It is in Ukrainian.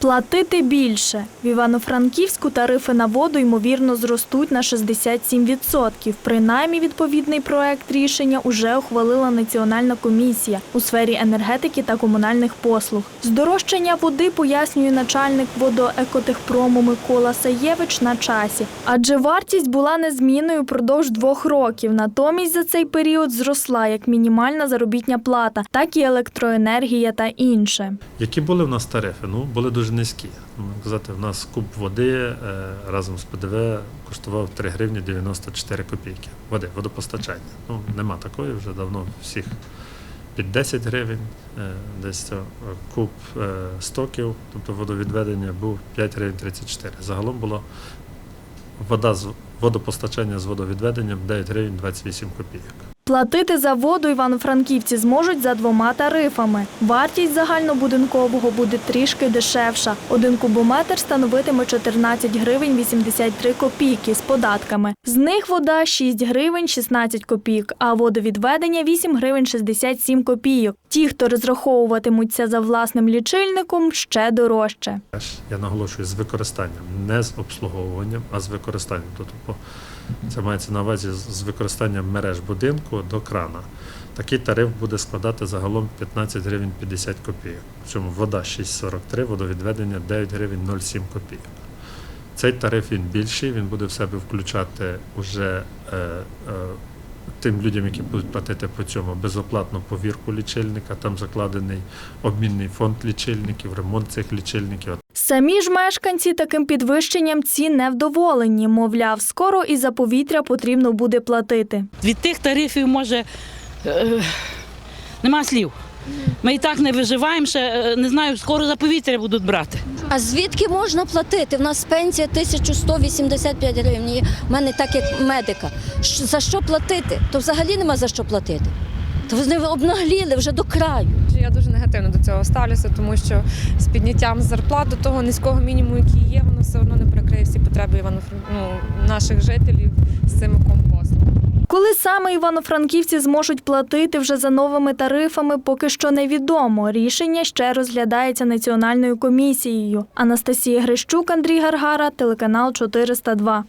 Платити більше. В Івано-Франківську тарифи на воду ймовірно зростуть на 67%. Принаймні відповідний проект рішення уже ухвалила Національна комісія у сфері енергетики та комунальних послуг. Здорожчання води пояснює начальник водоекотехпрому Микола Саєвич на часі, адже вартість була незмінною впродовж двох років. Натомість за цей період зросла як мінімальна заробітня плата, так і електроенергія та інше. Які були в нас тарифи? Ну, були дуже низькі. Ну, казати, в нас куб води е, разом з ПДВ коштував 3 гривні 94 копійки. Води, водопостачання. Ну, нема такої вже давно всіх під 10 гривень. Е, десь е, куб стоків, тобто водовідведення був 5 гривень 34. Загалом було вода з водопостачання з водовідведенням 9 гривень 28 копійок. Платити за воду івано-франківці зможуть за двома тарифами. Вартість загальнобудинкового буде трішки дешевша. Один кубометр становитиме 14 гривень 83 копійки з податками. З них вода 6 гривень 16 копійок, а водовідведення 8 гривень 67 копійок. Ті, хто розраховуватимуться за власним лічильником, ще дорожче. Я наголошую з використанням, не з обслуговуванням, а з використанням. Тобто це мається на увазі з використанням мереж будинку до крана. Такий тариф буде складати загалом 15 гривень 50 копійок. Причому вода 6,43, водовідведення 9 гривень 0,7 копійок. Цей тариф він більший, він буде в себе включати уже е, е, тим людям, які будуть платити по цьому безоплатну повірку лічильника. Там закладений обмінний фонд лічильників, ремонт цих лічильників. Самі ж мешканці таким підвищенням цін невдоволені. Мовляв, скоро і за повітря потрібно буде платити. Від тих тарифів може е, нема слів. Ми і так не виживаємо, ще е, не знаю, скоро за повітря будуть брати. А звідки можна платити? В нас пенсія 1185 гривень. У мене так як медика. За що платити? То взагалі нема за що платити. То вони обнагліли вже до краю. Я дуже негативно до цього ставлюся, тому що з підняттям зарплат до того низького мінімуму, який є, воно все одно не перекриє всі потреби ну, наших жителів з цими компостом. Коли саме івано-франківці зможуть платити вже за новими тарифами, поки що невідомо. Рішення ще розглядається національною комісією. Анастасія Грищук, Андрій Гаргара, телеканал 402.